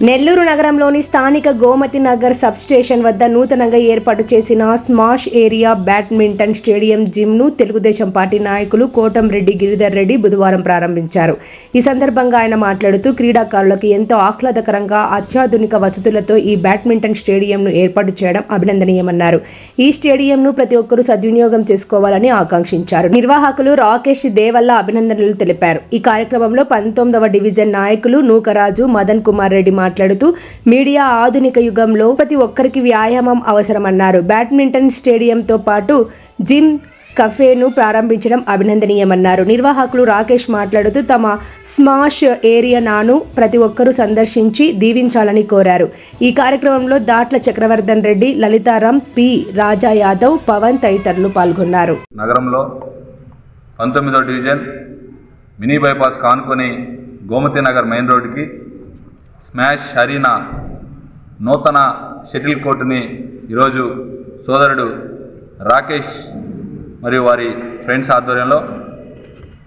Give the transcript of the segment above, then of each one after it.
నెల్లూరు నగరంలోని స్థానిక Gomati Nagar sub station వద్ద నూతనంగా ఏర్పాటు చేసిన స్మాష్ ఏరియా బ్యాడ్మింటన్ స్టేడియం జిమ్ను తెలుగుదేశం పార్టీ నాయకులు కోటంరెడ్డి గిరిధర్ రెడ్డి బుధవారం ప్రారంభించారు. ఈ సందర్భంగా ఆయన మాట్లాడుతూ క్రీడాకారులకు ఎంతో ఆహ్లాదకరంగా అత్యాధునిక వసతులతో ఈ బ్యాడ్మింటన్ స్టేడియంను ఏర్పాటు చేయడం అభినందనీయమన్నారు. ఈ స్టేడియంను ప్రతి ఒక్కరూ సద్వినియోగం చేసుకోవాలని ఆకాంక్షించారు. నిర్వాహకులు రాకేష్ దేవల్ల అభినందనలు తెలిపారు. ఈ కార్యక్రమంలో పంతొమ్మిదవ డివిజన్ నాయకులు నూకరాజు మదన్ కుమార్ రెడ్డి మాట్లాడుతూ మీడియా ఆధునిక యుగంలో ప్రతి ఒక్కరికి వ్యాయామం అవసరమన్నారు. బ్యాడ్మింటన్ స్టేడియంతో పాటు జిమ్ కఫేను ప్రారంభించడం అభినందనీయమన్నారు. నిర్వాహకులు రాకేష్ మాట్లాడుతూ తమ స్మాష్ ఏరియాను ప్రతి ఒక్కరూ సందర్శించి దీవించాలని కోరారు. ఈ కార్యక్రమంలో దాట్ల చక్రవర్ధన్ రెడ్డి లలితారాం పి. రాజా యాదవ్ పవన్ తదితరులు పాల్గొన్నారు. నగరంలో పంతొమ్మిదో డివిజన్ మినీ బైపాస్ కానుకొని గోమతి నగర్ మెయిన్ రోడ్డుకి స్మాష్ అరీనా నూతన షటిల్ కోర్టుని ఈరోజు సోదరుడు రాకేష్ మరియు వారి ఫ్రెండ్స్ ఆధ్వర్యంలో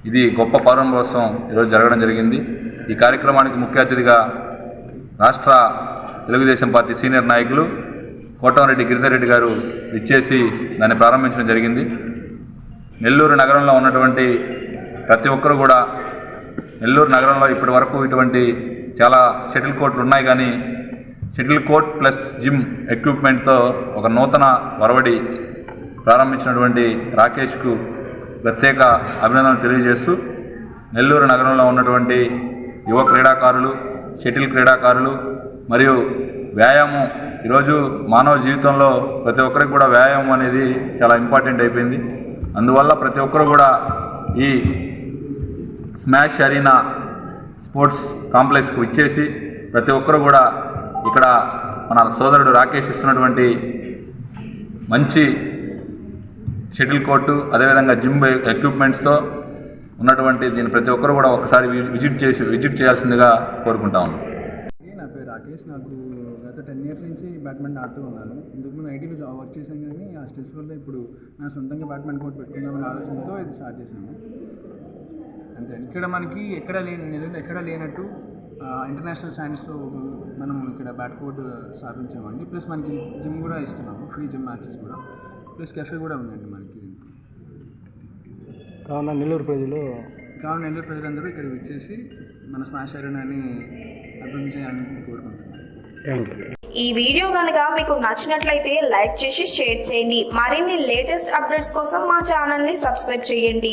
ఇది గొప్ప ప్రారంభోత్సవం ఈరోజు జరగడం జరిగింది. ఈ కార్యక్రమానికి ముఖ్య అతిథిగా రాష్ట్ర తెలుగుదేశం పార్టీ సీనియర్ నాయకులు కోటమరెడ్డి గిరిధర్ రెడ్డి గారు ఇచ్చేసి దాన్ని ప్రారంభించడం జరిగింది. నెల్లూరు నగరంలో ఉన్నటువంటి ప్రతి ఒక్కరు కూడా నెల్లూరు నగరంలో ఇప్పటి వరకు ఇటువంటి చాలా షటిల్ కోర్ట్లు ఉన్నాయి కానీ షటిల్ కోర్ట్ ప్లస్ జిమ్ ఎక్విప్మెంట్తో ఒక నూతన వరవడి ప్రారంభించినటువంటి రాకేష్కు ప్రత్యేక అభినందనలు తెలియజేస్తూ నెల్లూరు నగరంలో ఉన్నటువంటి యువ క్రీడాకారులు షటిల్ క్రీడాకారులు మరియు వ్యాయామం. ఈరోజు మానవ జీవితంలో ప్రతి ఒక్కరికి కూడా వ్యాయామం అనేది చాలా ఇంపార్టెంట్ అయిపోయింది. అందువల్ల ప్రతి ఒక్కరు కూడా ఈ స్మాష్ అరీనా స్పోర్ట్స్ కాంప్లెక్స్కు ఇచ్చేసి ప్రతి ఒక్కరు కూడా ఇక్కడ మన సోదరుడు రాకేష్ ఇస్తున్నటువంటి మంచి షటిల్ కోర్టు అదేవిధంగా జిమ్ ఎక్విప్మెంట్స్తో ఉన్నటువంటి దీన్ని ప్రతి ఒక్కరు కూడా ఒకసారి విజిట్ చేసి విజిట్ చేయాల్సిందిగా కోరుకుంటా ఉన్నాను నా పేరు రాకేష్. నాకు గత టెన్ ఇయర్స్ నుంచి బ్యాడ్మింటన్ ఆడుతూ ఉన్నాను. ఇందుకు ముందు ఐటీలో జాబ్ వర్క్ చేశాను కానీ ఆ స్ట్రెస్ వల్ల ఇప్పుడు నా సొంతంగా బ్యాడ్మింటన్ కోర్ట్ పెట్టుకుందామనే ఆలోచనతో ఇది స్టార్ట్ చేశాను. అంతే. ఇక్కడ మనకి ఎక్కడ లేని నెలలో ఎక్కడ లేనట్టు ఇంటర్నేషనల్ స్టాండర్డ్స్తో మనం ఇక్కడ బ్యాట్ కోర్ట్ స్థాపించామండి. ప్లస్ మనకి జిమ్ కూడా ఇస్తున్నాము ఫ్రీ జిమ్ మ్యాచెస్ కూడా. ప్లస్ కెఫే కూడా ఉందండి మనకి కావున నెల్లూరు ప్రజలు కావున నెల్లూరు ప్రజలందరూ ఇక్కడికి వచ్చేసి మన స్మాష్ అరేనాని అభివృద్ధి చేయాలని కోరుకుంటున్నాను థ్యాంక్ యూ ఈ వీడియో కనుక మీకు నచ్చినట్లయితే లైక్ చేసి షేర్ చేయండి. మరిన్ని లేటెస్ట్ అప్డేట్స్ కోసం మా ఛానల్ని సబ్స్క్రైబ్ చేయండి.